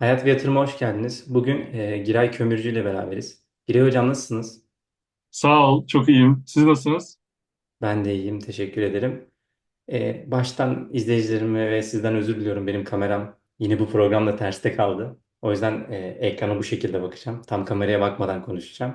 Hayat ve Yatırım'a hoş geldiniz. Bugün e, Giray Kömürcü ile beraberiz. Giray Hocam nasılsınız? Sağ ol, çok iyiyim. Siz nasılsınız? Ben de iyiyim, teşekkür ederim. E, baştan izleyicilerime ve sizden özür diliyorum. Benim kameram yine bu programda terste kaldı. O yüzden e, ekrana bu şekilde bakacağım. Tam kameraya bakmadan konuşacağım.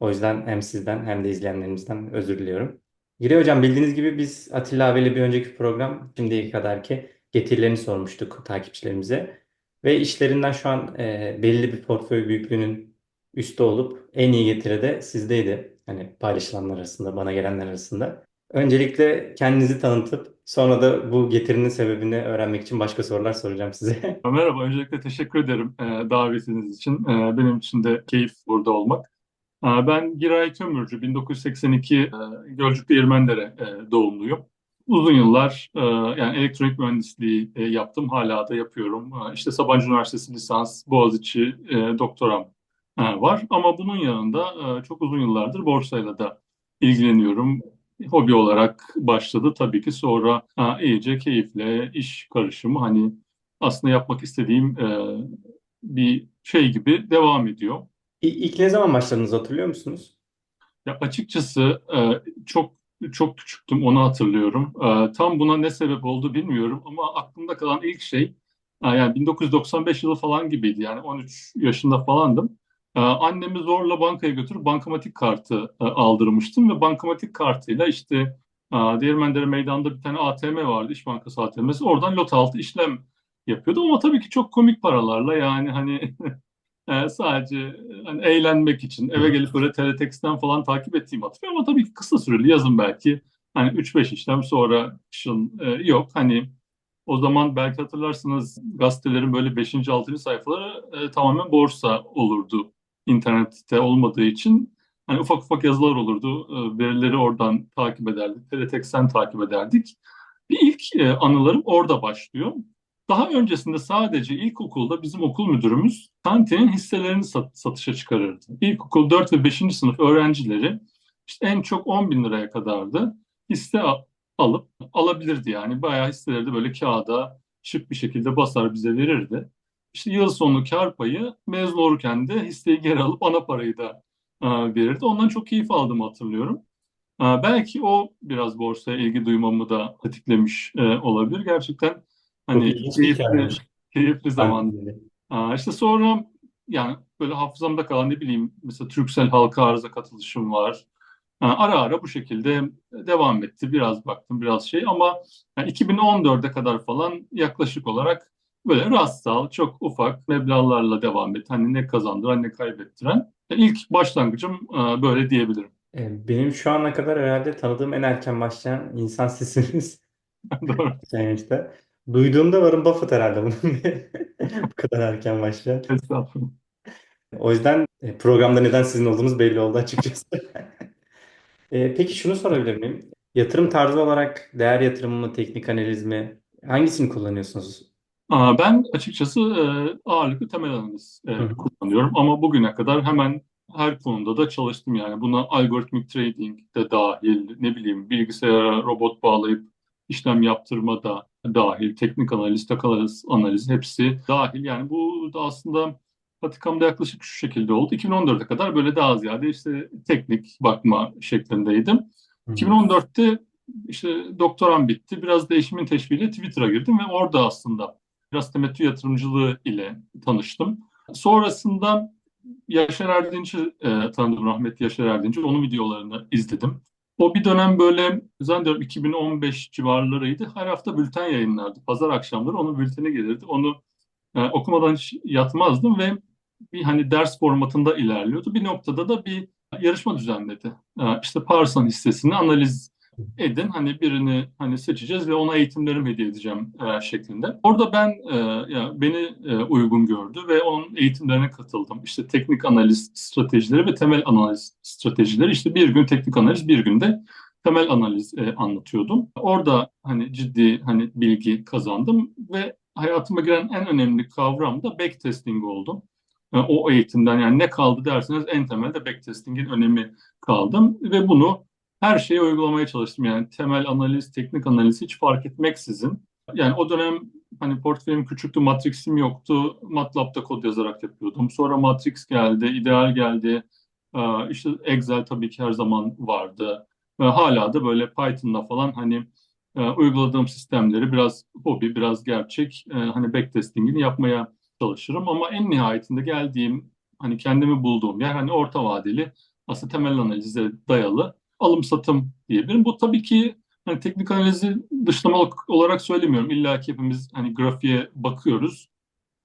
O yüzden hem sizden hem de izleyenlerimizden özür diliyorum. Giray Hocam bildiğiniz gibi biz Atilla abiyle bir önceki program şimdiye kadarki getirilerini sormuştuk takipçilerimize. Ve işlerinden şu an e, belli bir portföy büyüklüğünün üstü olup en iyi getiri de sizdeydi. Hani paylaşılanlar arasında, bana gelenler arasında. Öncelikle kendinizi tanıtıp sonra da bu getirinin sebebini öğrenmek için başka sorular soracağım size. Merhaba, öncelikle teşekkür ederim e, davetiniz için. E, benim için de keyif burada olmak. E, ben Giray Kömürcü, 1982 e, Gölcük'te İrmendere e, doğumluyum. Uzun yıllar e, yani elektronik mühendisliği e, yaptım, hala da yapıyorum. E, işte Sabancı Üniversitesi lisans, Boğaziçi e, doktoram e, var. Ama bunun yanında e, çok uzun yıllardır borsayla da ilgileniyorum. hobi olarak başladı tabii ki sonra ha, iyice keyifle iş karışımı hani aslında yapmak istediğim e, bir şey gibi devam ediyor. İlk ne zaman başladınız hatırlıyor musunuz? Ya açıkçası e, çok çok küçüktüm onu hatırlıyorum. E, tam buna ne sebep oldu bilmiyorum ama aklımda kalan ilk şey e, yani 1995 yılı falan gibiydi yani 13 yaşında falandım. E, annemi zorla bankaya götürüp bankamatik kartı e, aldırmıştım ve bankamatik kartıyla işte e, Değirmendere Meydanı'nda bir tane ATM vardı, İş Bankası ATM'si. Oradan lot altı işlem yapıyordu ama tabii ki çok komik paralarla yani hani e, sadece hani eğlenmek için eve gelip böyle teletext'ten falan takip ettiğimi hatırlıyorum ama tabii ki kısa süreli yazın belki hani üç beş işlem sonra kışın e, yok. Hani o zaman belki hatırlarsınız gazetelerin böyle beşinci altıncı sayfaları e, tamamen borsa olurdu. İnternette olmadığı için hani ufak ufak yazılar olurdu. E, verileri oradan takip ederdik. Teletext'ten takip ederdik. Bir ilk e, anılarım orada başlıyor. Daha öncesinde sadece ilkokulda bizim okul müdürümüz kantinin hisselerini sat- satışa çıkarırdı. İlkokul 4 ve beşinci sınıf öğrencileri işte en çok 10 bin liraya kadardı hisse alıp alabilirdi yani. Bayağı hisseleri de böyle kağıda şık bir şekilde basar bize verirdi. İşte yıl sonu kar payı mezun olurken de hisseyi geri alıp ana parayı da e, verirdi. Ondan çok keyif aldığımı hatırlıyorum. E, belki o biraz borsaya ilgi duymamı da tetiklemiş e, olabilir. Gerçekten Hani ilginç bir keyifli, hikayeymiş. keyifli zaman. Aa, işte sonra yani böyle hafızamda kalan ne bileyim mesela Turkcell halka arıza katılışım var. Aa, ara ara bu şekilde devam etti. Biraz baktım biraz şey ama yani 2014'e kadar falan yaklaşık olarak böyle rastsal çok ufak meblağlarla devam etti. Hani ne kazandıran ne kaybettiren. Yani ilk başlangıcım e, böyle diyebilirim. E, Benim şu ana kadar herhalde tanıdığım en erken başlayan insan sizsiniz. Doğru. Sen işte. Duyduğumda Warren Buffett herhalde bunun bu kadar erken başlayan. Estağfurullah. O yüzden e, programda neden sizin olduğunuz belli oldu açıkçası. E, peki şunu sorabilir miyim? Yatırım tarzı olarak değer yatırımı mı, teknik analiz mi? Hangisini kullanıyorsunuz? Aa, Ben açıkçası e, ağırlıklı temel analiz e, hı. kullanıyorum ama bugüne kadar hemen her konuda da çalıştım yani. Buna algoritmik trading de dahil, ne bileyim bilgisayara robot bağlayıp işlem yaptırma da dahil, teknik analiz, takıl analiz, analiz hepsi dahil. Yani bu da aslında patikamda yaklaşık şu şekilde oldu. 2014'e kadar böyle daha ziyade işte teknik bakma şeklindeydim. Hı. 2014'te işte doktoram bitti. Biraz değişimin teşviğiyle Twitter'a girdim ve orada aslında biraz temettü yatırımcılığı ile tanıştım. Sonrasında Yaşar Erdinç'i e, tanıdım, rahmetli Yaşar Erdinç'i. Onun videolarını izledim. O bir dönem böyle zannediyorum 2015 civarlarıydı. Her hafta bülten yayınlardı. Pazar akşamları onun bülteni gelirdi. Onu e, okumadan yatmazdım ve bir hani ders formatında ilerliyordu. Bir noktada da bir yarışma düzenledi. E, işte Parson hissesini analiz edin. Hani birini hani seçeceğiz ve ona eğitimlerimi hediye edeceğim e, şeklinde. Orada ben e, ya beni e, uygun gördü ve onun eğitimlerine katıldım. İşte teknik analiz stratejileri ve temel analiz stratejileri. İşte bir gün teknik analiz, bir gün de temel analiz e, anlatıyordum. Orada hani ciddi hani bilgi kazandım ve hayatıma giren en önemli kavram da backtesting oldu. E, o eğitimden yani ne kaldı derseniz en temelde backtesting'in önemi kaldım ve bunu her şeyi uygulamaya çalıştım. Yani temel analiz, teknik analiz hiç fark etmeksizin Yani o dönem hani portföyüm küçüktü, Matrix'im yoktu. MATLAB'da kod yazarak yapıyordum. Sonra Matrix geldi, Ideal geldi. Ee, işte Excel tabii ki her zaman vardı. Ve hala da böyle Python'la falan hani e, uyguladığım sistemleri biraz hobi, biraz gerçek e, hani backtesting'ini yapmaya çalışırım. Ama en nihayetinde geldiğim hani kendimi bulduğum yer hani orta vadeli aslında temel analize dayalı alım satım diyebilirim. Bu tabii ki hani teknik analizi dışlamalık olarak söylemiyorum. İlla ki hepimiz hani grafiğe bakıyoruz.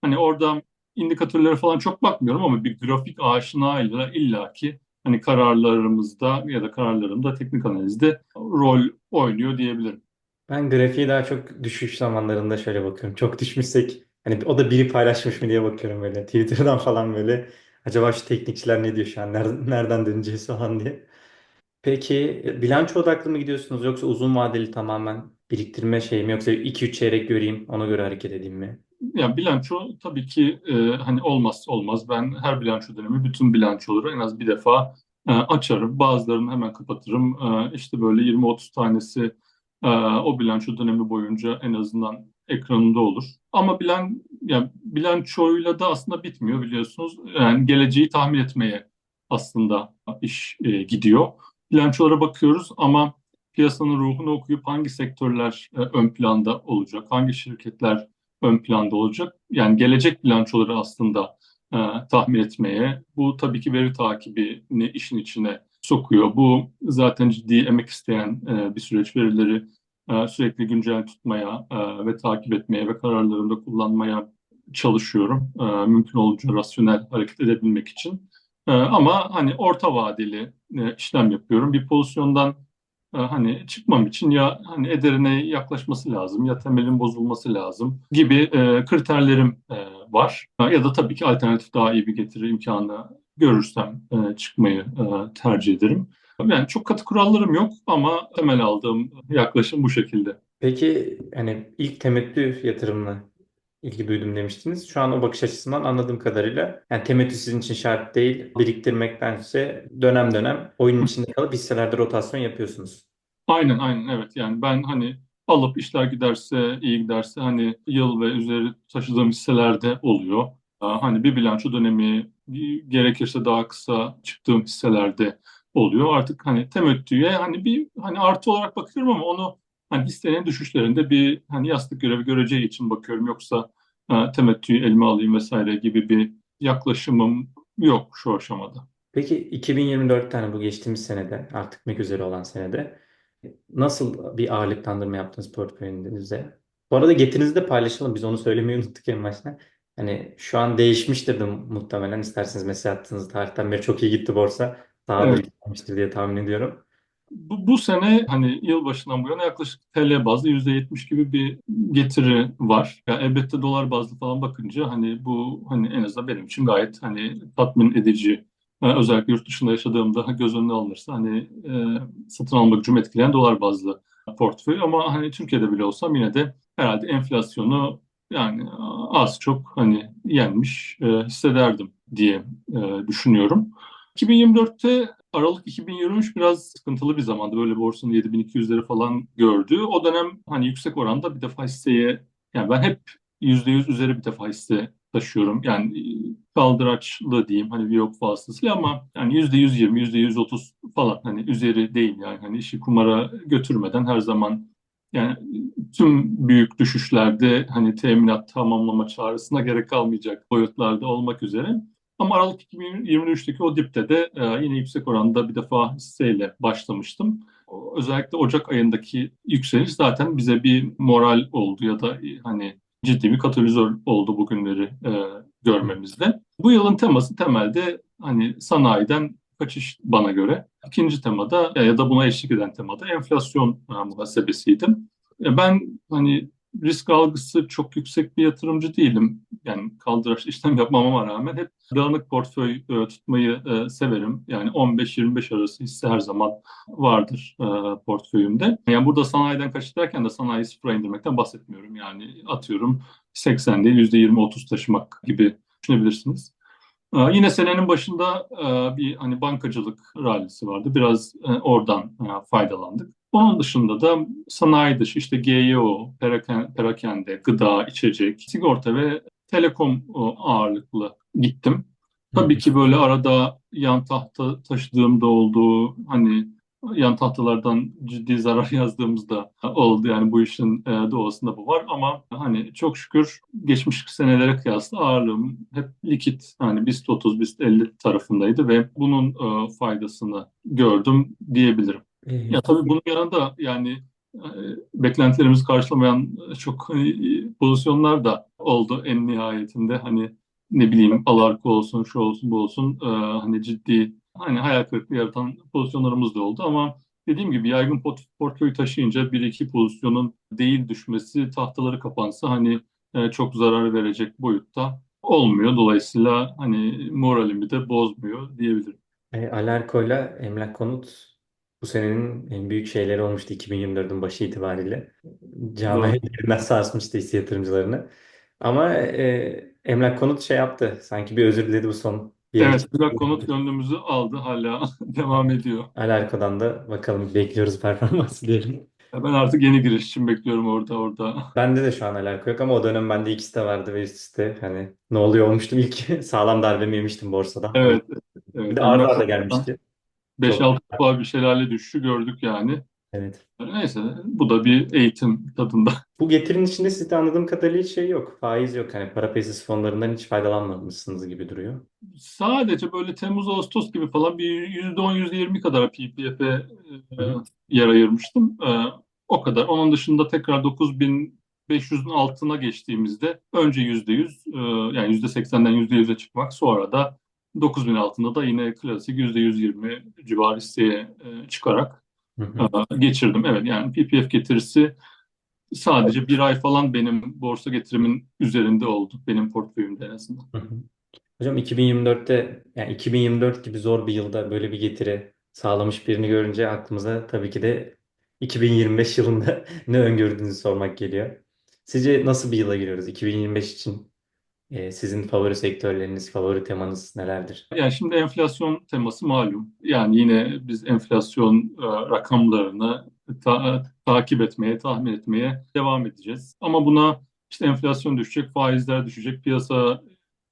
Hani orada indikatörlere falan çok bakmıyorum ama bir grafik aşinayla illaki hani kararlarımızda ya da kararlarımda teknik analizde rol oynuyor diyebilirim. Ben grafiği daha çok düşüş zamanlarında şöyle bakıyorum. Çok düşmüşsek hani o da biri paylaşmış mı diye bakıyorum böyle. Twitter'dan falan böyle. Acaba şu teknikçiler ne diyor şu an? Nereden, nereden döneceğiz falan diye. Peki e, bilanço odaklı mı gidiyorsunuz yoksa uzun vadeli tamamen biriktirme şey mi yoksa 2-3 çeyrek göreyim ona göre hareket edeyim mi? Yani bilanço tabii ki e, hani olmazsa olmaz. Ben her bilanço dönemi bütün bilançoları en az bir defa e, açarım. Bazılarını hemen kapatırım. E, işte böyle 20-30 tanesi e, o bilanço dönemi boyunca en azından ekranında olur. Ama bilan yani bilançoyla da aslında bitmiyor biliyorsunuz. Yani geleceği tahmin etmeye aslında iş e, gidiyor. Bilançolara bakıyoruz ama piyasanın ruhunu okuyup hangi sektörler e, ön planda olacak, hangi şirketler ön planda olacak. Yani gelecek bilançoları aslında e, tahmin etmeye, bu tabii ki veri takibini işin içine sokuyor. Bu zaten ciddi emek isteyen e, bir süreç verileri e, sürekli güncel tutmaya e, ve takip etmeye ve kararlarımda kullanmaya çalışıyorum. E, mümkün olunca rasyonel hareket edebilmek için. E, ama hani orta vadeli e, işlem yapıyorum. Bir pozisyondan e, hani çıkmam için ya hani ederine yaklaşması lazım ya temelin bozulması lazım gibi e, kriterlerim var. Ya da tabii ki alternatif daha iyi bir getiri imkanı görürsem çıkmayı tercih ederim. Yani çok katı kurallarım yok ama temel aldığım yaklaşım bu şekilde. Peki hani ilk temettü yatırımına ilgi duydum demiştiniz. Şu an o bakış açısından anladığım kadarıyla yani temettü sizin için şart değil. Biriktirmektense dönem dönem oyunun içinde kalıp hisselerde rotasyon yapıyorsunuz. Aynen aynen evet yani ben hani alıp işler giderse iyi giderse hani yıl ve üzeri taşıdığım hisselerde oluyor. Hani bir bilanço dönemi gerekirse daha kısa çıktığım hisselerde oluyor. Artık hani temettüye hani bir hani artı olarak bakıyorum ama onu hani hissenin düşüşlerinde bir hani yastık görevi göreceği için bakıyorum. Yoksa temettüyü elime alayım vesaire gibi bir yaklaşımım yok şu aşamada. Peki 2024 tane bu geçtiğimiz senede artık bitmek üzere olan senede nasıl bir ağırlıklandırma yaptınız portföyünüzde? Bu arada getirinizi de paylaşalım. Biz onu söylemeyi unuttuk en başta. Hani şu an değişmiştir de muhtemelen isterseniz mesaj attığınız tarihten beri çok iyi gitti borsa. Daha da Evet. gitmiştir diye tahmin ediyorum. Bu, bu sene hani yılbaşından bu yana yaklaşık TL bazlı %70 gibi bir getiri var. Ya elbette dolar bazlı falan bakınca hani bu hani en azından benim için gayet hani tatmin edici. Ee, özellikle yurt dışında yaşadığımda göz önüne alınırsa hani e, satın alma gücümü etkileyen dolar bazlı portföy. Ama hani Türkiye'de bile olsam yine de herhalde enflasyonu yani az çok hani yenmiş e, hissederdim diye e, düşünüyorum. 2024'te Aralık 2023 biraz sıkıntılı bir zamandı. Böyle borsanın 7200'leri falan gördü. O dönem hani yüksek oranda bir defa hisseye yani ben hep %100 üzeri bir defa hisse taşıyorum. Yani e, kaldıraçlı diyeyim hani bir yok fazlasıyla ama yani %120, %130 falan hani üzeri değil yani hani işi kumara götürmeden her zaman yani tüm büyük düşüşlerde hani teminat tamamlama çağrısına gerek kalmayacak boyutlarda olmak üzere. Ama Aralık 2023'teki o dipte de e, yine yüksek oranda bir defa hisseyle başlamıştım. Özellikle Ocak ayındaki yükseliş zaten bize bir moral oldu ya da e, hani ciddi bir katalizör oldu bugünleri e, görmemizde. Bu yılın teması temelde hani sanayiden kaçış bana göre. İkinci temada ya da buna eşlik eden temada enflasyon e. E, Ben hani risk algısı çok yüksek bir yatırımcı değilim. Yani kaldıraç işlem yapmama rağmen hep dağınık portföy e, tutmayı e, severim. Yani 15-25 arası hisse her zaman vardır e, portföyümde. Yani burada sanayiden kaçış de sanayi sıfıra indirmekten bahsetmiyorum. Yani atıyorum 80 değil %20-30 taşımak gibi düşünebilirsiniz. E, yine senenin başında e, bir hani bankacılık rallisi vardı. Biraz e, oradan e, faydalandık. Onun dışında da sanayi dışı işte GYO, peraken- perakende, gıda, içecek, sigorta ve telekom ağırlıklı gittim. Tabii ki böyle arada yan tahta taşıdığım da oldu. Hani yan tahtalardan ciddi zarar yazdığımız da oldu. Yani bu işin e, doğasında bu var ama hani çok şükür geçmiş senelere kıyasla ağırlığım hep likit hani BIST 30, BIST 50 tarafındaydı ve bunun e, faydasını gördüm diyebilirim. E, Ya tabii bunun yanında yani e, beklentilerimizi karşılamayan çok e, pozisyonlar da oldu en nihayetinde. Hani ne bileyim Alarko olsun, şu olsun, bu olsun e, hani ciddi hani hayal kırıklığı yaratan pozisyonlarımız da oldu ama dediğim gibi yaygın port portföyü taşıyınca bir iki pozisyonun değil düşmesi, tahtaları kapansa hani e, çok zarar verecek boyutta olmuyor. Dolayısıyla hani moralimi de bozmuyor diyebilirim. E, Alarko'yla Emlak Konut bu senenin en büyük şeyleri olmuştu 2024'ün başı itibariyle. Camiayı derinden sarsmıştı hisse yatırımcılarını. Ama e, Emlak Konut şey yaptı. Sanki bir özür diledi bu son bir Evet, plak konut gönlümüzü aldı. Hala devam ediyor. Alarko'dan da bakalım bekliyoruz performansı diyelim. Ben artık yeni giriş için bekliyorum orada orada. Bende de şu an Alarko yok ama o dönem bende ikisi de vardı ve üst üste hani ne oluyor olmuştum ilk sağlam darbemi yemiştim borsadan. O Evet, yüzden- Bir evet. de arda Emlak arda gelmişti. Çok 5-6 defa bir şelale düşüşü gördük yani. evet. Neyse, bu da bir eğitim tadında. Bu getirinin içinde sizde anladığım kadarıyla hiç şey yok. Faiz yok. Hani para piyasası fonlarından hiç faydalanmamışsınız gibi duruyor. Sadece böyle Temmuz Ağustos gibi falan bir %10 %20 kadar PPF'e e, yer ayırmıştım. E, o kadar. Onun dışında tekrar 9500'ün altına geçtiğimizde önce %100 e, yani %80'den %100'e çıkmak sonra da 9000 altında da yine klasik %120 civarı hisseye e, çıkarak Hı hı. e, geçirdim. Evet yani PPF getirisi sadece bir ay falan benim borsa getirimin üzerinde oldu. Benim portföyümde en azından. Hı hı. Hocam 2024'te yani 2024 gibi zor bir yılda böyle bir getiri sağlamış birini görünce aklımıza tabii ki de 2025 yılında ne öngördüğünüzü sormak geliyor. Sizce nasıl bir yıla giriyoruz? 2025 için e, sizin favori sektörleriniz, favori temanız nelerdir? Yani şimdi enflasyon teması malum. Yani yine biz enflasyon e, rakamlarını ta- takip etmeye, tahmin etmeye devam edeceğiz. Ama buna işte enflasyon düşecek, faizler düşecek, piyasa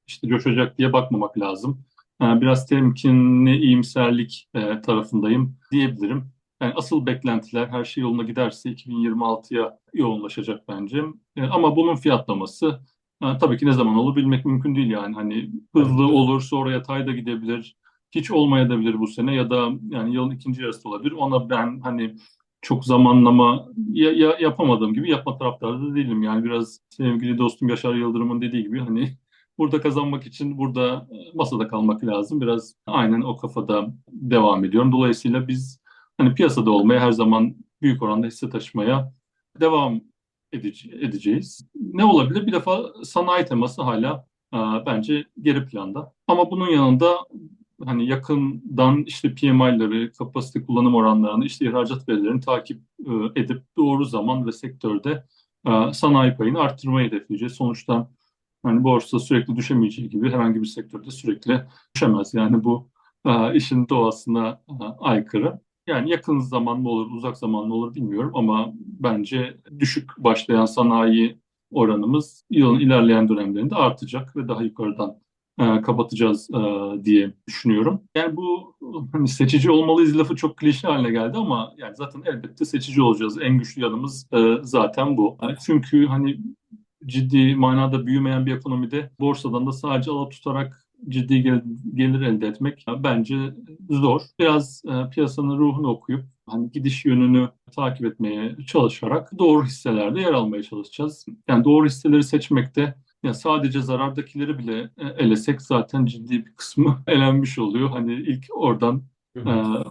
işte coşacak diye bakmamak lazım. Yani biraz temkinli iyimserlik e, tarafındayım diyebilirim. Yani asıl beklentiler her şey yoluna giderse 2026'ya yoğunlaşacak bence. E, ama bunun fiyatlaması Ha, tabii ki ne zaman olur bilmek mümkün değil yani. Hani hızlı olur sonra yatay da gidebilir. Hiç olmayabilir bu sene ya da yani yılın ikinci yarısı olabilir. Ona ben hani çok zamanlama ya, ya- yapamadığım gibi yapma taraftarı da değilim. Yani biraz sevgili dostum Yaşar Yıldırım'ın dediği gibi hani burada kazanmak için burada e, masada kalmak lazım. Biraz aynen o kafada devam ediyorum. Dolayısıyla biz hani piyasada olmaya her zaman büyük oranda hisse taşımaya devam edici- edeceğiz. Ne olabilir? Bir defa sanayi teması hala e, bence geri planda. Ama bunun yanında hani yakından işte PMI'ları, kapasite kullanım oranlarını, işte ihracat verilerini takip e, edip doğru zaman ve sektörde e, sanayi payını arttırmayı hedefleyeceğiz. Sonuçta hani borsa sürekli düşemeyeceği gibi herhangi bir sektörde sürekli düşemez. Yani bu e, işin doğasına e, aykırı. Yani yakın zaman mı olur, uzak zaman mı olur bilmiyorum ama bence düşük başlayan sanayi oranımız yılın ilerleyen dönemlerinde artacak ve daha yukarıdan e, kapatacağız e, diye düşünüyorum. Yani bu hani seçici olmalıyız lafı çok klişe haline geldi ama yani zaten elbette seçici olacağız. En güçlü yanımız e, zaten bu. Yani çünkü hani ciddi manada büyümeyen bir ekonomide borsadan da sadece alıp tutarak ciddi gel- gelir elde etmek bence zor. Biraz e, piyasanın ruhunu okuyup hani gidiş yönünü takip etmeye çalışarak doğru hisselerde yer almaya çalışacağız. Yani doğru hisseleri seçmekte ya sadece zarardakileri bile e, elesek zaten ciddi bir kısmı elenmiş oluyor. Hani ilk oradan e,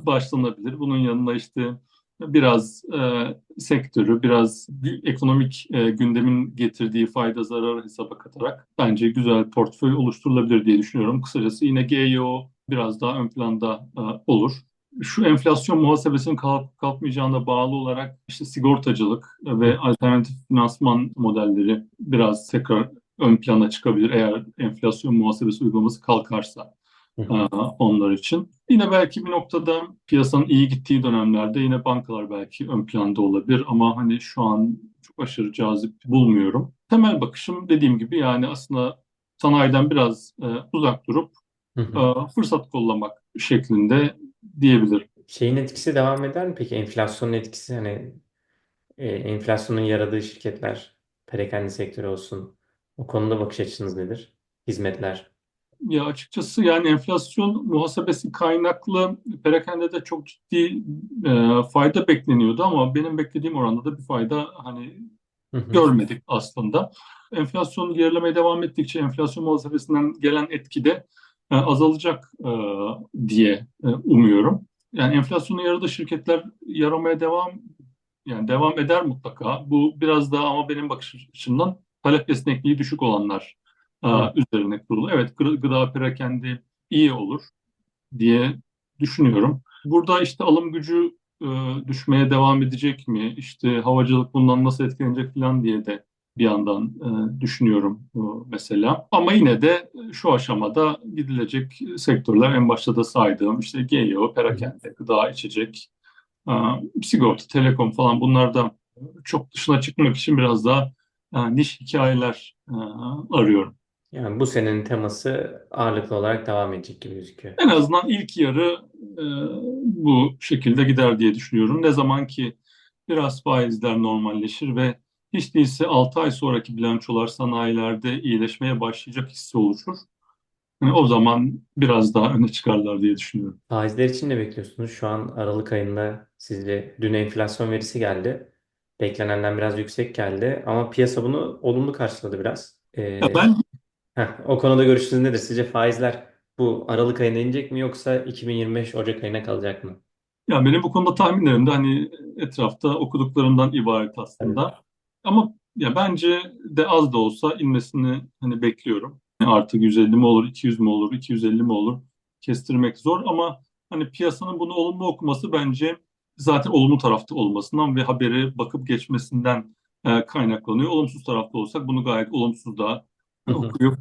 başlanabilir. Bunun yanına işte biraz e, sektörü, biraz ekonomik e, gündemin getirdiği fayda zararı hesaba katarak bence güzel portföy oluşturulabilir diye düşünüyorum. Kısacası yine GEO biraz daha ön planda e, olur. Şu enflasyon muhasebesinin kalk, kalkmayacağına bağlı olarak işte sigortacılık ve alternatif finansman modelleri biraz tekrar ön plana çıkabilir eğer enflasyon muhasebesi uygulaması kalkarsa. Onlar için. Yine belki bir noktada piyasanın iyi gittiği dönemlerde yine bankalar belki ön planda olabilir ama hani şu an çok aşırı cazip bulmuyorum. Temel bakışım dediğim gibi yani aslında sanayiden biraz e, uzak durup Hı e, fırsat kollamak şeklinde diyebilirim. Şeyin etkisi devam eder mi peki? Enflasyonun etkisi hani e, enflasyonun yaradığı şirketler, perakende sektörü olsun. O konuda bakış açınız nedir? Hizmetler. Ya açıkçası yani enflasyon muhasebesi kaynaklı perakendede çok ciddi e, fayda bekleniyordu ama benim beklediğim oranda da bir fayda hani Hı hı. görmedik aslında. Enflasyon gerilemeye devam ettikçe enflasyon muhasebesinden gelen etki de e, azalacak e, diye e, umuyorum. Yani enflasyonu yaradığı şirketler yaramaya devam yani devam eder mutlaka. Bu biraz daha ama benim bakış açımdan talep esnekliği düşük olanlar üzerine kurulu. Evet gı- gıda perakende iyi olur diye düşünüyorum. Burada işte alım gücü e, düşmeye devam edecek mi? İşte havacılık bundan nasıl etkilenecek falan diye de bir yandan e, düşünüyorum e, mesela. Ama yine de şu aşamada gidilecek sektörler en başta da saydığım işte GEO, perakende, gıda, içecek, e, sigorta, telekom falan bunlardan çok dışına çıkmak için biraz daha e, niş hikayeler e, arıyorum. Yani bu senenin teması ağırlıklı olarak devam edecek gibi gözüküyor. En azından ilk yarı e, bu şekilde gider diye düşünüyorum. Ne zaman ki biraz faizler normalleşir ve hiç değilse 6 ay sonraki bilançolar sanayilerde iyileşmeye başlayacak hissi oluşur. Yani o zaman biraz daha öne çıkarlar diye düşünüyorum. Faizler için ne bekliyorsunuz? Şu an Aralık ayında sizce dün enflasyon verisi geldi. Beklenenden biraz yüksek geldi ama piyasa bunu olumlu karşıladı biraz. Ya Ee, ben heh, o konuda görüşünüz nedir? Sizce faizler bu Aralık ayına inecek mi yoksa 2025 Ocak ayına kalacak mı? ya benim bu konuda tahminlerim de hani etrafta okuduklarımdan ibaret aslında. Ama ya bence de az da olsa inmesini hani bekliyorum. Artık 150 mi olur, 200 mi olur, 250 mi olur kestirmek zor ama hani piyasanın bunu olumlu okuması bence zaten olumlu tarafta olmasından ve haberi bakıp geçmesinden e, kaynaklanıyor. Olumsuz tarafta olsak bunu gayet olumsuz da. Okuyup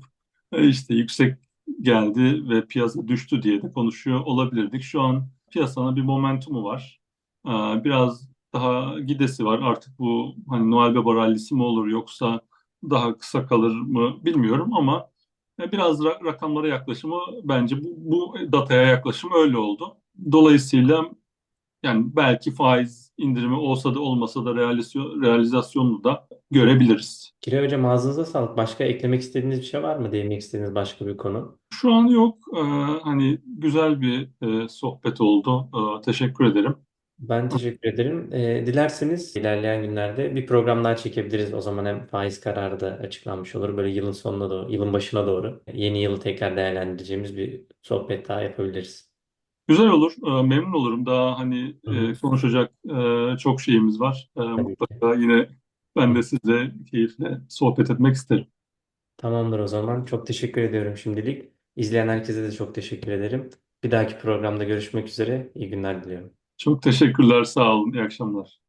e, işte yüksek geldi ve piyasa düştü diye de konuşuyor olabilirdik. Şu an piyasanın bir momentumu var. E, biraz daha gidesi var. Artık bu hani Noel Baba rallisi mi olur yoksa daha kısa kalır mı bilmiyorum ama e, Biraz ra- rakamlara yaklaşımı bence bu, bu dataya yaklaşım öyle oldu. Dolayısıyla yani belki faiz indirimi olsa da olmasa da realizasyon, realizasyonunu da görebiliriz. Kire Hocam ağzınıza sağlık. Başka eklemek istediğiniz bir şey var mı? Değinmek istediğiniz başka bir konu? Şu an yok. Ee, hani güzel bir e, sohbet oldu. Ee, teşekkür ederim. Ben teşekkür ederim. Ee, dilerseniz ilerleyen günlerde bir program daha çekebiliriz. O zaman hem faiz kararı da açıklanmış olur. Böyle yılın sonuna doğru, yılın başına doğru yeni yılı tekrar değerlendireceğimiz bir sohbet daha yapabiliriz. Güzel olur. Ee, memnun olurum. Daha hani e, konuşacak e, çok şeyimiz var. Tabii ki. mutlaka yine ben de sizle keyifle sohbet etmek isterim. Tamamdır o zaman. Çok teşekkür ediyorum şimdilik. İzleyen herkese de çok teşekkür ederim. Bir dahaki programda görüşmek üzere. İyi günler diliyorum. Çok teşekkürler. Sağ olun. İyi akşamlar.